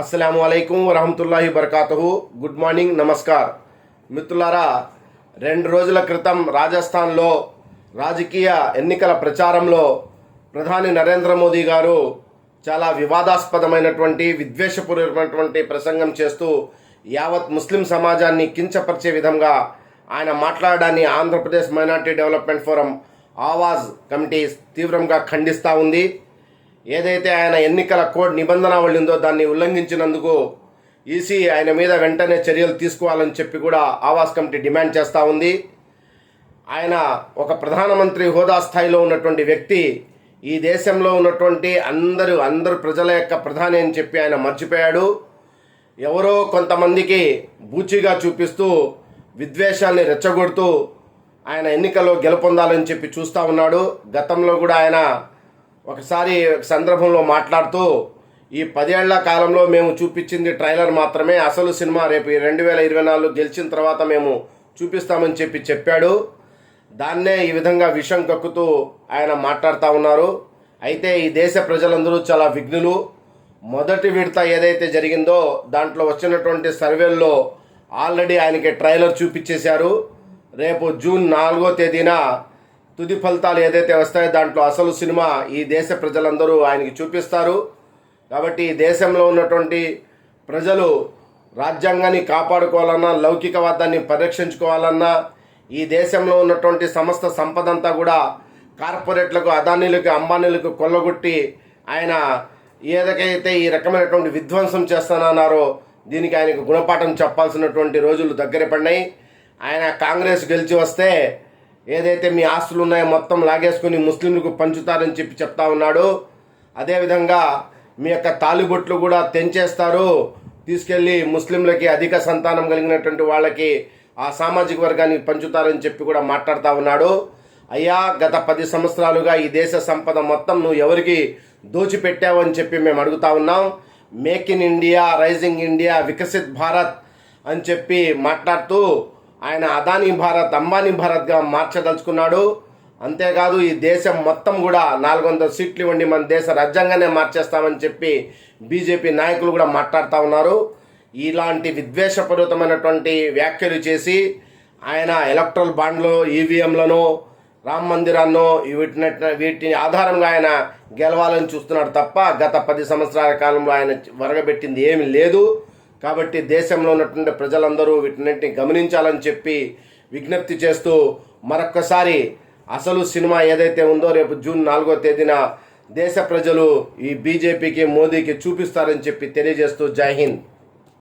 అస్సలం అయికం వరహమతుల్లాహి బర్కాతహు గుడ్ మార్నింగ్ నమస్కార్. మిత్రులారా రెండు రోజుల క్రితం రాజస్థాన్లో రాజకీయ ఎన్నికల ప్రచారంలో ప్రధాని నరేంద్ర మోదీ గారు చాలా వివాదాస్పదమైనటువంటి విద్వేషపూర్వకమైనటువంటి ప్రసంగం చేస్తూ యావత్ ముస్లిం సమాజాన్ని కించపరిచే విధంగా ఆయన మాట్లాడడాన్ని Andhra Pradesh minority development forum Awaaz committee తీవ్రంగా ఖండిస్తూ ఉంది. ఏదైతే ఆయన ఎన్నికల కోడ్ నిబంధనావళి ఉందో దాన్ని ఉల్లంఘించినందుకు ఈసీ ఆయన మీద వెంటనే చర్యలు తీసుకోవాలని చెప్పి కూడా ఆవాస్ కమిటీ డిమాండ్ చేస్తూ ఉంది. ఆయన ఒక ప్రధానమంత్రి హోదా స్థాయిలో ఉన్నటువంటి వ్యక్తి ఈ దేశంలో ఉన్నటువంటి అందరూ అందరు ప్రజల యొక్క ప్రధాని అని చెప్పి ఆయన మర్చిపోయాడు. ఎవరో కొంతమందికి బూచిగా చూపిస్తూ విద్వేషాన్ని రెచ్చగొడుతూ ఆయన ఎన్నికల్లో గెలుపొందాలని చెప్పి చూస్తూ ఉన్నాడు. గతంలో కూడా ఆయన ఒకసారి సందర్భంలో మాట్లాడుతూ ఈ పదేళ్ళ కాలంలో మేము చూపించింది ట్రైలర్ మాత్రమే అసలు సినిమా రేపు రెండు వేల ఇరవై నాలుగు గెలిచిన తర్వాత మేము చూపిస్తామని చెప్పి చెప్పాడు. దాన్నే ఈ విధంగా విషం కక్కుతూ ఆయన మాట్లాడుతూ ఉన్నారు. అయితే ఈ దేశ ప్రజలందరూ చాలా విఘ్నులు. మొదటి విడత ఏదైతే జరిగిందో దాంట్లో వచ్చినటువంటి సర్వేల్లో ఆల్రెడీ ఆయనకి ట్రైలర్ చూపించేశారు. రేపు జూన్ నాలుగో తేదీన తుది ఫలితాలు ఏదైతే వస్తాయో దాంట్లో అసలు సినిమా ఈ దేశ ప్రజలందరూ ఆయనకి చూపిస్తారు. కాబట్టి ఈ దేశంలో ఉన్నటువంటి ప్రజలు రాజ్యాంగాన్ని కాపాడుకోవాలన్నా లౌకికవాదాన్ని పరిరక్షించుకోవాలన్నా ఈ దేశంలో ఉన్నటువంటి సమస్త సంపదంతా కూడా కార్పొరేట్లకు అదానీలకు అంబానీలకు కొల్లగొట్టి ఆయన ఏదకైతే ఈ రకమైనటువంటి విధ్వంసం చేస్తానన్నారో దీనికి ఆయనకు గుణపాఠం చెప్పాల్సినటువంటి రోజులు దగ్గర పడినాయి. ఆయన కాంగ్రెస్ గెలిచి వస్తే ఏదైతే మీ ఆస్తులు ఉన్నాయో మొత్తం లాగేసుకుని ముస్లింలకు పంచుతారని చెప్పి చెప్తా ఉన్నాడు. అదేవిధంగా మీ యొక్క తాలిబొట్లు కూడా తెంచేస్తారు. తీసుకెళ్ళి ముస్లింలకి అధిక సంతానం కలిగినటువంటి వాళ్ళకి ఆ సామాజిక వర్గానికి పంచుతారని చెప్పి కూడా మాట్లాడుతూ ఉన్నాడు. అయ్యా గత పది సంవత్సరాలుగా ఈ దేశ సంపద మొత్తం నువ్వు ఎవరికి దోచిపెట్టావు అని చెప్పి మేము అడుగుతా ఉన్నాం. Make in India rising India Viksit Bharat అని చెప్పి మాట్లాడుతూ ఆయన అదానీ భారత్ అంబానీ భారత్గా మార్చదలుచుకున్నాడు. అంతేకాదు ఈ దేశం మొత్తం కూడా నాలుగు వందల సీట్లు ఇవ్వండి మన దేశ రాజ్యాంగానే మార్చేస్తామని చెప్పి బీజేపీ నాయకులు కూడా మాట్లాడుతూ ఉన్నారు. ఇలాంటి విద్వేషపూరితమైనటువంటి వ్యాఖ్యలు చేసి ఆయన ఎలక్ట్రల్ బాండ్లో ఈవీఎంలను రామ మందిరాన్నో వీటిని వీటిని ఆధారంగా ఆయన గెలవాలని చూస్తున్నాడు తప్ప గత పది సంవత్సరాల కాలంలో ఆయన వరగబెట్టింది ఏమీ లేదు. కాబట్టి దేశంలో ఉన్నటువంటి ప్రజలందరూ వీటిన్నింటిని గమనించాలని చెప్పి విజ్ఞప్తి చేస్తూ మరొక్కసారి అసలు సినిమా ఏదైతే ఉందో రేపు జూన్ నాలుగో తేదీన దేశ ప్రజలు ఈ బీజేపీకి మోదీకి చూపిస్తారని చెప్పి తెలియజేస్తూ జై హింద్.